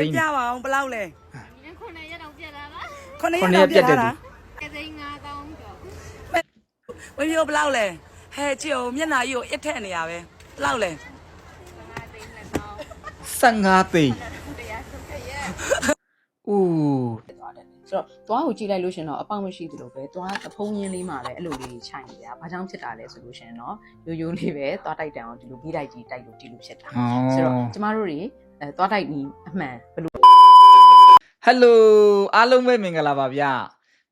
သိန်းပြပါအောင်ဘယ်လောက်လဲခုနှစ်ရက်တော့ပြတ်တာလားခုနှစ်ခုရက်နှစ်ရက်တော့ပြတ်ပြတ်တာတယ်အဲသိန်း9000ကျော်ဝင်းပြောဘယ်လောက်လဲဟဲ့ကြည့်အောင်မျက်နှာကြီးကိုအစ်ထက်နေရပဲဘယ်လောက်လဲ5သိန်းနဲ့တော့15သိန်းတရားစုခရက်အိုးသွားတယ်ဆိုတော့သွားကိုကြည့်လိုက်လို့ရှရင်တော့အပေါက်မရှိသလိုပဲသွားသဖုံးရင်းလေးမှာပဲအဲ့လိုလေးခြိုင်နေတာဘာကြောင့်ဖြစ်တာလဲဆိုလို့ရှရင်တော့ရိုးရိုးလေးပဲသွားတိုက်တန်အောင်ဒီလိုကြီးတိုက်ကြီးတိုက်လို့ဒီလိုဖြစ်တာအော်ဆိုတော့ကျမတို့တွေ အဲသွားတိုက်နီးအမှန်ဘယ်လိုဟယ်လိုအားလုံးပဲမင်္ဂလာပါဗျာ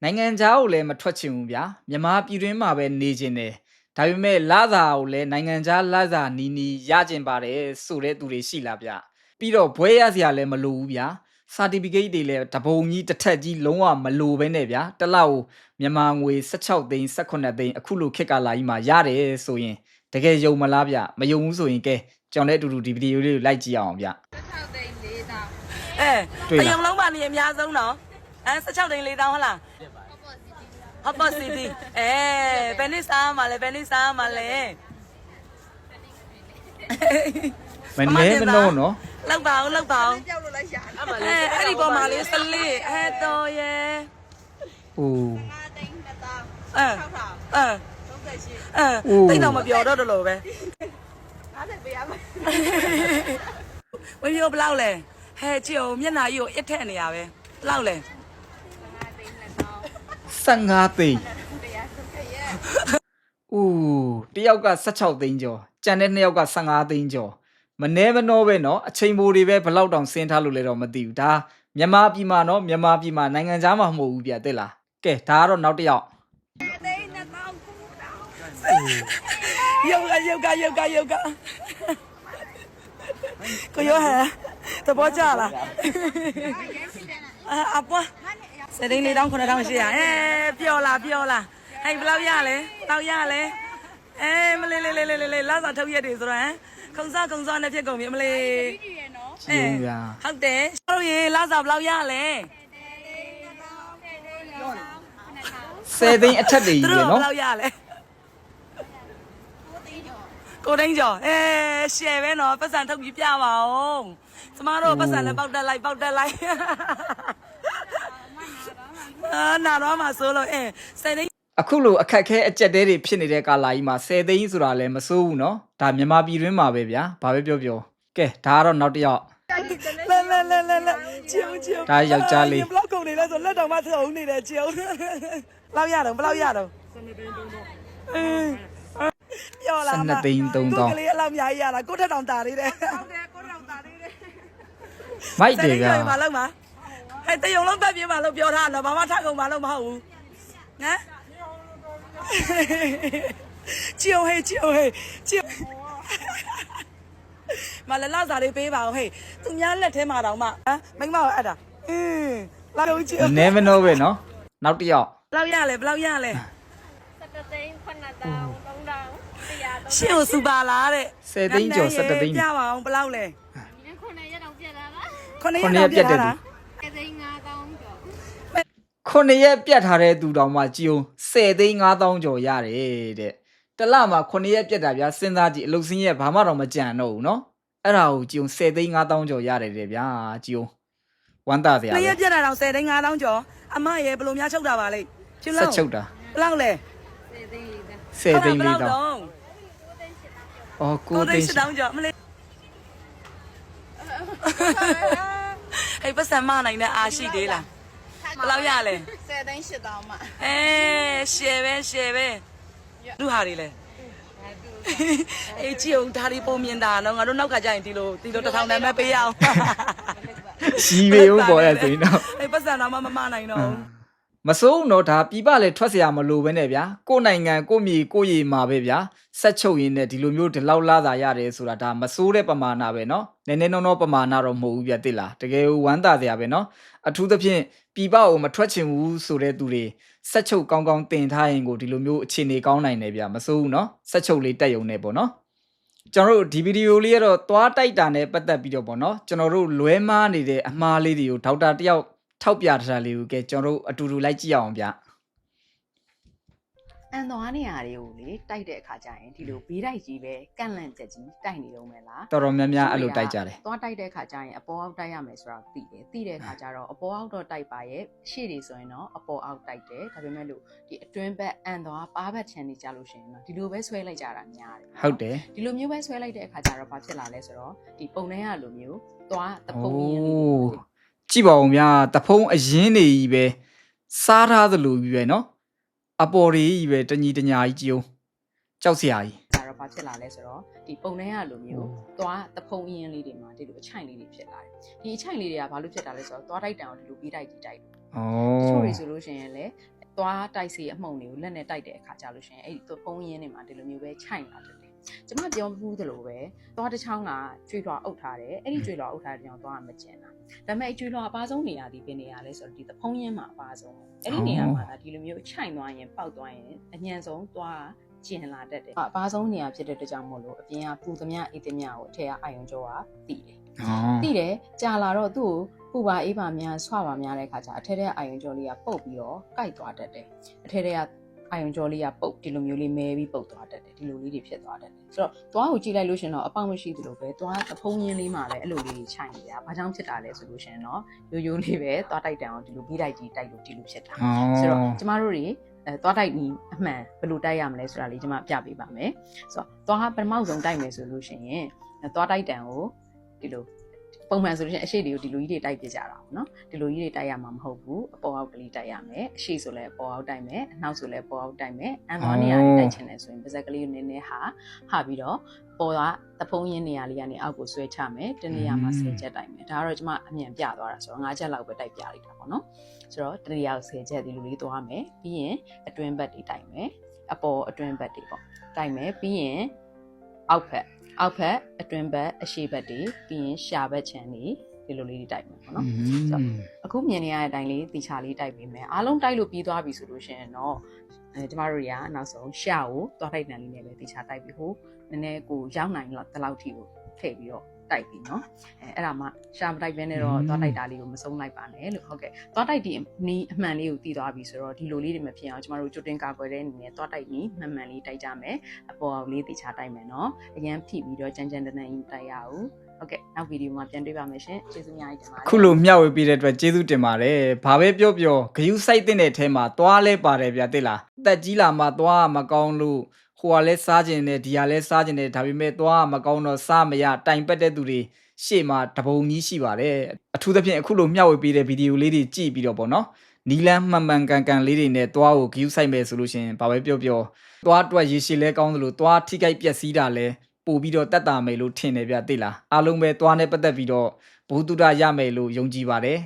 နိုင်ငံခြားကိုလည်းမထွက်ချင်ဘူးဗျာမြန်မာပြည်တွင်းမှာပဲနေချင်တယ်ဒါပေမဲ့လစာကိုလည်းနိုင်ငံခြားလစာနီးနီးရကျင်ပါတယ်ဆိုတဲ့သူတွေရှိလားဗျပြီးတော့ဘွဲရစရာလည်းမလိုဘူးဗျာ certificate တွေလည်းတပုံကြီးတစ်ထက်ကြီးလုံးဝမလိုပဲနဲ့ဗျာတစ်လောက်မြန်မာငွေ16သိန်း18သိန်းအခုလိုခက်ကလာကြီးမှာရတယ်ဆိုရင်တကယ်ယုံမလားဗျမယုံဘူးဆိုရင်ကဲ ကျွန်တော်လည်းအတူတူဒီဗီဒီယိုလေးကိုလိုက်ကြည့်အောင်ဗျ6သိန်း4000အဲတွေ့လားတယုံလုံးပါနေအများဆုံးတော့အဲ16တိန်4တောင်းဟုတ်လားဟောပေါ်စီတီအဲဘယ်နစ်စားမှာလဲဘယ်နစ်စားမှာလဲမနေမနှောနော်လောက်ပါအောင်လောက်ပါအောင်ပြောက်လို့လိုက်ရှာအဲအဲ့ဒီပေါ်မှာလေးစလေးအဲတော်ရဲ့အိုး5သိန်း1000အဲအဲအဲတိတ်တော့မပြောတော့တလို့ပဲ50 ပေးရမယ်ဝင်းပြောဘယ်လောက်လဲဟဲ့ကြည့်အောင်မျက်နှာကြီးကိုအစ်ထက်နေရပဲဘယ်လောက်လဲ 5သိန်းနဲ့တော့ 15သိန်း တရားစုခရက် အိုးတယောက်က16သိန်းကျော်ကြံတဲ့နှစ်ယောက်က15သိန်းကျော်မနေမနှောပဲเนาะအချိန်ပိုတွေပဲဘယ်လောက်တောင်ဆင်းထားလို့လဲတော့မသိဘူးဒါမြန်မာပြည်မှာเนาะမြန်မာပြည်မှာနိုင်ငံခြားမှာမဟုတ်ဘူးပြတဲ့လားကဲဒါကတော့နောက်တစ်ယောက် သိန်းနဲ့တော့ကူတော့ ယောဂယောဂယောဂယောဂ ကိုရောဟန်သဘောကျလားအာအပွားစတိန်လေးတောင်း9000ရှိရအဲပျော်လားပျော်လားဟဲ့ဘယ်လောက်ရလဲတောက်ရလဲအဲမလေးလေးလေးလေးလေးလာစာထုတ်ရက်တွေဆိုတော့ဟမ်ခုံစားခုံစားနဲ့ဖြစ်ကုန်ပြီအမလေးအဲဟုတ်တယ်ရှောက်ရေလာစာဘယ်လောက်ရလဲစေသိန်းအထက်တွေကြီးရယ်နော်ဘယ်လောက်ရလဲ ကိုသိန်းကျော်အဲရှယ်ပဲနော်ပတ်စံထုတ်ပြီးပြပါအောင်ကျမတို့ပတ်စံလည်းပေါက်တက်လိုက်ပေါက်တက်လိုက်အာနာတော့မှဆိုလို့အဲစိတ်သိန်း အခုလိုအခက်ခဲအကြက်တဲတွေဖြစ်နေတဲ့ကာလာကြီးမှာ10သိန်းဆိုတာလည်းမစိုးဘူးเนาะဒါမြန်မာပြည်တွင်းမှာပဲဗျာဘာပဲပြောပြောကဲဒါကတော့နောက်တစ်ယောက် လဲလဲလဲလဲလဲချီုံချီုံ ဒါယောက်ျားလေး ဘလောက်ကုန်နေလဲဆိုလက်တော်မှထုံနေတယ်ချီုံဘလောက်ရတော့ဘလောက်ရတော့ ကျော်လာ12သိန်း3000 3000ကလေးအလောက်အများကြီးရတာကိုထက်တောင်တာလေးတဲ့ဟုတ်တယ်ကိုထက်တောင်တာလေးတဲ့မိုက်တယ်ကမလောက်ပါဟဲ့တယုံလုံးပတ်ပြေးပါလို့ပြောထားတော့ဘာမှထကုန်ပါလို့မဟုတ်ဘူးနော်ချီယိုဟေးချီယိုဟေးချီယိုမလလောက်စားလေးပေးပါအောင်ဟေးသူများလက်ထဲမှာတောင်မှဟမ်မိမကအဲ့ဒါအင်းလာလို့ချီယိုနဲမနိုးပဲနော်နောက်တစ်ယောက်ဘယ်လောက်ရလဲဘယ်လောက်ရလဲ7သိန်း9000 ရားတော့ ရှင်းကိုစူပါလားတဲ့ 10သိန်းကျော်17သိန်း ပြပါအောင်ဘလောက်လဲ ခုနှစ်ရက်တော့ပြတ်တာလား ခုနှစ် ခုနှစ် ရက် ရက် တော့ ပြ ပြ တ် တ် တယ် တာ သူ အဲသိန်း9000ကျော် ခုနှစ်ရက်ပြတ်ထားတဲ့သူတောင်မှကြည်အောင်10သိန်း5000ကျော်ရတယ်တဲ့တလမှာခုနှစ်ရက်ပြတ်တာဗျာစဉ်းစားကြည့်အလုပ်စင်းရက်ဘာမှတော့မကြံတော့ဘူးเนาะအဲ့ဒါကိုကြည်အောင်10သိန်း5000ကျော်ရတယ်တဲ့ဗျာကြည်အောင်ဝမ်းသာစရာ နှစ် ပဲ ရက်ပြတ်တာတော့10သိန်း5000ကျော်အမရဲ့ဘယ်လိုများချုပ်တာပါလဲချင်း ဆက် လုံး ချုပ်တာ ဘယ်လောက်လဲ 10သိန်း4000 10သိန်း ဘယ် လေး လောက် တောင် တော့ အော်ကို9သိသိန်းန်း7တောင်းကျော်မလေးဟဲ့ပတ်စံမနိုင်တဲ့အားရှိသေးလားဘယ်လောက်ရလဲ10သိန်း8000မှာအဲရှယ်ပဲရှယ်ပဲလူဟာတွေလဲအေးကြည့်အောင်ဒါတွေပုံမြင်တာတော့ငါတို့နောက်ကကြရင်ဒီလိုဒီလိုတစ်ထောင်တန်းပဲပေးရအောင်ရှိပေဦးပေါ်ရဆိုရင်တော့အေးပတ်စံတော့မမမနိုင်တော့ဘူး မစိုးတော့ဒါပြပလည်းထွက်เสียမလို့ပဲနဲ့ဗျာကိုယ်နိုင်ငံကိုယ့်မြေကိုယ့်ရေမှာပဲဗျာဆက်ချုပ်ရင်းနဲ့ဒီလိုမျိုးဒီလောက်လာတာရတယ်ဆိုတာဒါမစိုးတဲ့ပမာဏပဲเนาะနည်းနည်းနောနောပမာဏတော့မဟုတ်ဘူးဗျတိလားတကယ်ဝမ်းသာစရာပဲเนาะအထူးသဖြင့်ပြပကိုမထွက်ချင်ဘူးဆိုတဲ့သူတွေဆက်ချုပ်ကောင်းကောင်းတင်ထားရင်ကိုဒီလိုမျိုးအခြေအနေကောင်းနိုင်တယ်ဗျာမစိုးဘူးเนาะဆက်ချုပ်လေးတက်ယုံနေပေါ့เนาะကျွန်တော်တို့ဒီဗီဒီယိုလေးကတော့သွားတိုက်တာနဲ့ပတ်သက်ပြီးတော့ပေါ့เนาะကျွန်တော်တို့လွဲမားနေတဲ့အမှားလေးတွေကိုဒေါက်တာတယောက် ထောက်ပြထားတာလေးကိုကဲကျွန်တော်တို့အတူတူလိုက်ကြည့်အောင်ဗျအန်သွားနေရတွေကိုလေတိုက်တဲ့အခါကျရင်ဒီလိုဘေးတိုက်ကြီးပဲကန့်လန့်ချက်ကြီးတိုက်နေတော့မယ်လားတော်တော်များများအဲ့လိုတိုက်ကြတယ်သွားတိုက်တဲ့အခါကျရင်အပေါ်အောက်တိုက်ရမယ်ဆိုတာသိတယ်သိတဲ့အခါကျတော့အပေါ်အောက်တော့တိုက်ပါရဲ့ရှေ့တွေဆိုရင်တော့အပေါ်အောက်တိုက်တယ်ဒါပေမဲ့လို့ဒီအတွင်းဘက်အန်သွားပါးဘက်ချန်နေကြလို့ရှိရင်တော့ဒီလိုပဲဆွဲလိုက်ကြတာများတယ်ဟုတ်တယ်ဒီလိုမျိုးပဲဆွဲလိုက်တဲ့အခါကျတော့ဘာဖြစ်လာလဲဆိုတော့ဒီပုံထဲကလိုမျိုးသွားတပုံရင်းလေးအိုး ကြည့်ပါဦးဗျာတဖုံးအရင်နေကြီးပဲစားထားသလိုကြီးပဲเนาะအပေါ်တွေကြီးပဲတညီတညာကြီးကြည်အောင်ကြောက်စရာကြီး ဒါတော့ဘာဖြစ်လာလဲဆိုတော့ဒီပုံထဲကလိုမျိုးသွားတဖုံရင်းလေးတွေမှာဒီလိုအချိုင်လေးတွေဖြစ်လာတယ်ဒီအချိုင်လေးတွေကဘာလို့ဖြစ်တာလဲဆိုတော့သွားတိုက်တံကိုဒီလိုပြီးတိုက်ကြီးတိုက်တယ် ဩ ချို့တွေဆိုလို့ရှိရင်လည်းသွားတိုက်စီအမှုန်တွေကိုလက်နဲ့တိုက်တဲ့အခါကျလို့ရှိရင်အဲ့ဒီဖုံးရင်းတွေမှာဒီလိုမျိုးပဲခြိုက်လာတယ် လေကျမပြောမှုသလိုပဲသွားတစ်ချောင်းကကျွေးလွှာအုပ်ထားတယ်အဲ့ဒီကျွေးလွှာအုပ်ထားတဲ့ကြောင့်သွားမကျင်တာဒါပေမဲ့ကျွေးလွှာအပါဆုံးနေရာဒီပင်နေရာလဲဆိုတော့ဒီဖုံးရင်းမှာအပါဆုံးအဲ့ဒီနေရာမှာဒါဒီလိုမျိုးခြိုက်သွားရင်ပေါက်သွားရင်အညံဆုံးသွားကျင်လာတတ်တယ်အပါဆုံးနေရာဖြစ်တဲ့အတွက်ကြောင့်မို့လို့အပြင်ကပူသမျှအေးသမျှကိုအထက်ကအာယုံကြောကတည်တယ်ဩသိတယ်ကြာလာတော့သူ့ကိုပူပါအေးပါများဆွပါများတဲ့ခါကျအထက်ထက်အာယုံကြောလေးကပုတ်ပြီးတော့ကိုက်သွားတတ်တယ်အထက်ထက်က အာယုံကြောလေးကပုတ်ဒီလိုမျိုးလေးမဲပြီးပုတ်သွားတတ်တယ်ဒီလိုလေးတွေဖြစ်သွားတတ်တယ်ဆိုတော့သွားကိုကြည့်လိုက်လို့ရှရင်တော့အပေါက်မရှိသလိုပဲသွားသဖုံးရင်းလေးမှာလည်းအဲ့လိုလေးတွေခြိုင်နေတာဘာကြောင့်ဖြစ်တာလဲဆိုလို့ရှရင်တော့ရိုးရိုးလေးပဲသွားတိုက်တန်အောင်ဒီလိုပြီးတိုက်ကြီးတိုက်လို့ဒီလိုဖြစ်တာဩဆိုတော့ကျမတို့တွေအဲသွားတိုက်နီးအမှန်ဘယ်လိုတိုက်ရမလဲဆိုတာလေးကျမပြပေးပါမယ်ဆိုတော့သွားပထမဆုံးတိုက်မယ်ဆိုလို့ရှိရင်အဲသွားတိုက်တန်ကိုဒီလို ပုံမှန်ဆိုလို့ရှိရင်အရှိတွေကိုဒီလိုကြီးတွေတိုက်ပြကြတာပေါ့နော်ဒီလိုကြီးတွေတိုက်ရမှာမဟုတ်ဘူးအပေါ်အောက်ကလေးတိုက်ရမယ်အရှိဆိုလည်းအပေါ်အောက်တိုက်မယ်အနောက်ဆိုလည်းအပေါ်အောက်တိုက်မယ်အန်သွားနေရာလေးတိုက်ချင်တယ်ဆိုရင်ပါဇက်ကလေးကိုနည်းနည်းဟာဟာပြီးတော့ပေါ်ကတဖုံးရင်းနေရာလေးကနေအောက်ကိုဆွဲချမယ်တနေရာမှာဆယ်ချက်တိုက်မယ်ဒါကတော့ကျမအမြန်ပြသွားတာဆိုတော့၅ချက်လောက်ပဲတိုက်ပြလိုက်တာပေါ့နော်ဆိုတော့တတိယဆယ်ချက်ဒီလိုလေးသွားမယ်ပြီးရင်အတွင်းဘက်တွေတိုက်မယ်အပေါ်အတွင်းဘက်တွေပေါ့တိုက်မယ်ပြီးရင် အောက်ဘက်အောက်ဘက်အတွင်းဘက်အရှေ့ဘက်တွေပြီးရင်ရှာဘက်ခြမ်းတွေဒီလိုလေးတွေတိုက်မယ်ပေါ့နော်အခုမြင်နေရတဲ့အတိုင်းလေးတီချာလေးတိုက်ပေးမယ်အားလုံးတိုက်လို့ပြီးသွားပြီဆိုလို့ရှိရင်တော့အဲကျမတို့တွေကနောက်ဆုံးရှာကိုသွားတိုက်တန်လေးနဲ့ပဲတီချာတိုက်ပြီးဟိုနည်းနည်းကိုရောက်နိုင်တော့တလောက်ထိကိုထည့်ပြီးတော့ တိုက်ပြီးเนาะအဲအဲ့ဒါမှရှာမတိုက်ဘဲနဲ့တော့သွားတိုက်တာလေးကိုမဆုံးလိုက်ပါနဲ့လို့ဟုတ်ကဲ့သွားတိုက်ဒီနီးအမှန်လေးကိုတည်သွားပြီဆိုတော့ဒီလိုလေးတွေမဖြစ်အောင်ကျမတို့ကြိုတင်ကာကွယ်တဲ့အနေနဲ့သွားတိုက်နီးမှန်မှန်လေးတိုက်ကြမယ်အပေါ်အောင်လေးတီချာတိုက်မယ်เนาะအရန်ဖိပြီးတော့ကြမ်းကြမ်းတမ်းတမ်းကြီးတိုက်ရအောင်ဟုတ်ကဲ့နောက်ဗီဒီယိုမှာပြန်တွေ့ပါမယ်ရှင်ကျေးဇူးအများကြီးတင်ပါတယ် ခုလိုမျှဝေပေးတဲ့အတွက်ကျေးဇူးတင်ပါတယ်ဘာပဲပြောပြောဂယုစိုက်တဲ့ထဲမှာသွားလဲပါတယ်ဗျာသိလားတက်ကြီးလာမှသွားမကောင်းလို့ ဟိုကလည်းစားကျင်တယ်ဒီကလည်းစားကျင်တယ်ဒါပေမဲ့သွားမကောင်းတော့စားမရတိုင်ပတ်တဲ့သူတွေရှေ့မှာတပုံကြီးရှိပါတယ်အထူးသဖြင့်အခုလိုမျှဝေပေးတဲ့ဗီဒီယိုလေးတွေကြည့်ပြီးတော့ပေါ့နော်နီလန်းမှန်မှန်ကန်ကန်လေးတွေနဲ့သွားကိုဂယုစိုက်မယ်ဆိုလို့ရှိရင်ဘာပဲပြောပြောသွားအတွက်ရေရှည်လဲကောင်းသလိုသွားထိခိုက်ပျက်စီးတာလဲပို့ပြီးတော့တက်တာမယ်လို့ထင်တယ်ဗျသိလားအားလုံးပဲသွားနဲ့ပတ်သက်ပြီးတော့ဘုဒ္ဓရမယ်လို့ယုံကြည်ပါတယ်